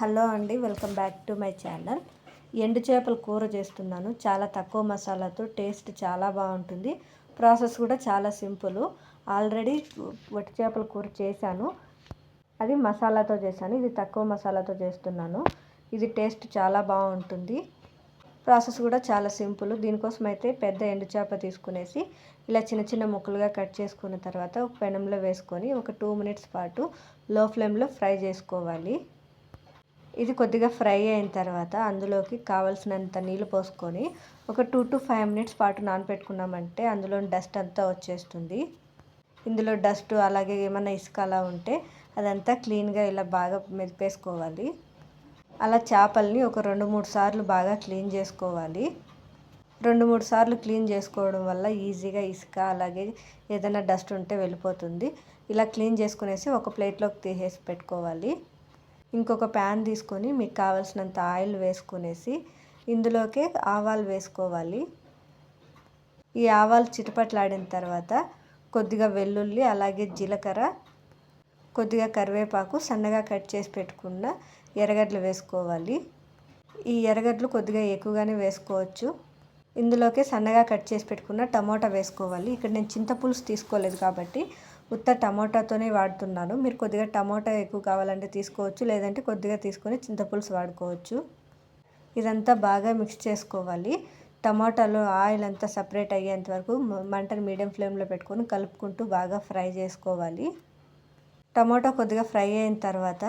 Hello అండి welcome back to my channel. ఎండు చేపల కూర చేస్తున్నాను. చాలా తక్కువ మసాలాతో టేస్ట్ చాలా బాగుంటుంది. ప్రాసెస్ కూడా చాలా సింపుల్. ఆల్రెడీ వట్టి చేపల కూర చేశాను. అది మసాలాతో చేశాను. ఇది తక్కువ మసాలాతో చేస్తున్నాను. ఇది టేస్ట్ చాలా బాగుంటుంది. ప్రాసెస్ కూడా చాలా సింపుల్. దీనికోసం అయితే పెద్ద ఎండు చేప తీసుకునేసి ఇలా చిన్న చిన్న ముక్కలుగా కట్ చేసుకున్న తర్వాత ఒక పెనంలో వేసుకొని ఒక టూ మినిట్స్ పాటు లో ఫ్లేమ్లో ఫ్రై చేసుకోవాలి. ఇది కొద్దిగా ఫ్రై అయిన తర్వాత అందులోకి కావలసినంత నీళ్ళు పోసుకొని ఒక టూ టు ఫైవ్ మినిట్స్ పాటు నానపెట్టుకున్నామంటే అందులో డస్ట్ అంతా వచ్చేస్తుంది. ఇందులో డస్ట్ అలాగే ఏమైనా ఇసుక అలా ఉంటే అదంతా క్లీన్గా ఇలా బాగా మెదిపేసుకోవాలి. అలా చేపల్ని ఒక రెండు మూడు సార్లు బాగా క్లీన్ చేసుకోవాలి. రెండు మూడు సార్లు క్లీన్ చేసుకోవడం వల్ల ఈజీగా ఇసుక అలాగే ఏదైనా డస్ట్ ఉంటే వెళ్ళిపోతుంది. ఇలా క్లీన్ చేసుకునేసి ఒక ప్లేట్లోకి తీసేసి పెట్టుకోవాలి. ఇంకొక ప్యాన్ తీసుకొని మీకు కావాల్సినంత ఆయిల్ వేసుకునేసి ఇందులోకి ఆవాలు వేసుకోవాలి. ఈ ఆవాలు చిటపట్లాడిన తర్వాత కొద్దిగా వెల్లుల్లి అలాగే జీలకర్ర కొద్దిగా కరివేపాకు సన్నగా కట్ చేసి పెట్టుకున్న ఎర్రగడ్డలు వేసుకోవాలి. ఈ ఎర్రగడ్డలు కొద్దిగా ఎక్కువగానే వేసుకోవచ్చు. ఇందులోకి సన్నగా కట్ చేసి పెట్టుకున్న టమోటా వేసుకోవాలి. ఇక్కడ నేను చింతపులుసు తీసుకోలేదు కాబట్టి ఉత్త టమోటాతోనే వాడుతున్నాను. మీరు కొద్దిగా టమోటా ఎక్కువ కావాలంటే తీసుకోవచ్చు లేదంటే కొద్దిగా తీసుకొని చింతపులుసు వాడుకోవచ్చు. ఇదంతా బాగా మిక్స్ చేసుకోవాలి. టమాటాలో ఆయిల్ అంతా సపరేట్ అయ్యేంత వరకు మంటను మీడియం ఫ్లేమ్లో పెట్టుకొని కలుపుకుంటూ బాగా ఫ్రై చేసుకోవాలి. టమాటా కొద్దిగా ఫ్రై అయిన తర్వాత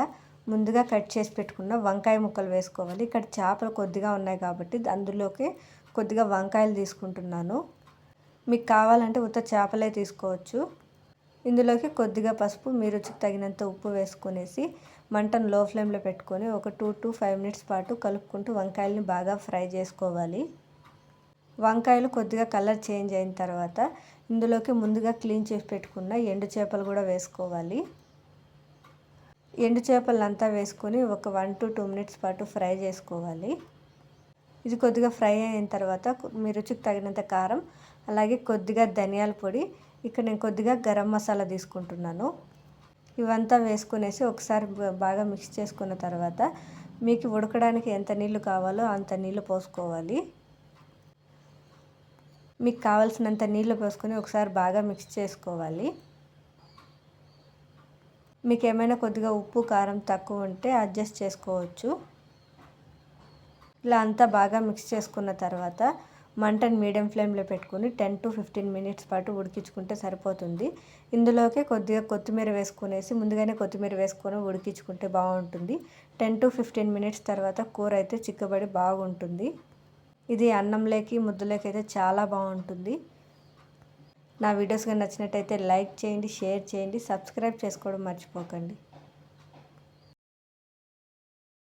ముందుగా కట్ చేసి పెట్టుకున్న వంకాయ ముక్కలు వేసుకోవాలి. ఇక్కడ చేపలు కొద్దిగా ఉన్నాయి కాబట్టి అందులోకి కొద్దిగా వంకాయలు తీసుకుంటున్నాను. మీకు కావాలంటే ఉత్త చేపలే తీసుకోవచ్చు. ఇందులోకి కొద్దిగా పసుపు మీ రుచికి తగినంత ఉప్పు వేసుకునేసి మంటను లో ఫ్లేమ్లో పెట్టుకొని ఒక టూ టు ఫైవ్ మినిట్స్ పాటు కలుపుకుంటూ వంకాయలని బాగా ఫ్రై చేసుకోవాలి. వంకాయలు కొద్దిగా కలర్ చేంజ్ అయిన తర్వాత ఇందులోకి ముందుగా క్లీన్ చేసి పెట్టుకున్న ఎండు చేపలు కూడా వేసుకోవాలి. ఎండు చేపలంతా వేసుకొని ఒక వన్ టు టూ మినిట్స్ పాటు ఫ్రై చేసుకోవాలి. ఇది కొద్దిగా ఫ్రై అయిన తర్వాత మీ రుచికి తగినంత కారం అలాగే కొద్దిగా ధనియాల పొడి ఇక్కడ నేను కొద్దిగా గరం మసాలా తీసుకుంటున్నాను. ఇవంతా వేసుకునేసి ఒకసారి బాగా మిక్స్ చేసుకున్న తర్వాత మీకు ఉడకడానికి ఎంత నీళ్ళు కావాలో అంత నీళ్ళు పోసుకోవాలి. మీకు కావాల్సినంత నీళ్ళు పోసుకొని ఒకసారి బాగా మిక్స్ చేసుకోవాలి. మీకు ఏమైనా కొద్దిగా ఉప్పు కారం తక్కువ ఉంటే అడ్జస్ట్ చేసుకోవచ్చు. ఇలా అంతా బాగా మిక్స్ చేసుకున్న తర్వాత మంటను మీడియం ఫ్లేమ్లో పెట్టుకుని టెన్ టు ఫిఫ్టీన్ మినిట్స్ పాటు ఉడికించుకుంటే సరిపోతుంది. ఇందులోకి కొద్దిగా కొత్తిమీర వేసుకునేసి ముందుగానే కొత్తిమీర వేసుకొని ఉడికించుకుంటే బాగుంటుంది. టెన్ టు ఫిఫ్టీన్ మినిట్స్ తర్వాత కూర అయితే చిక్కబడి బాగుంటుంది. ఇది అన్నంలోకి ముద్దులోకి అయితే చాలా బాగుంటుంది. నా వీడియోస్ కానీ నచ్చినట్టయితే లైక్ చేయండి షేర్ చేయండి సబ్స్క్రైబ్ చేసుకోవడం మర్చిపోకండి.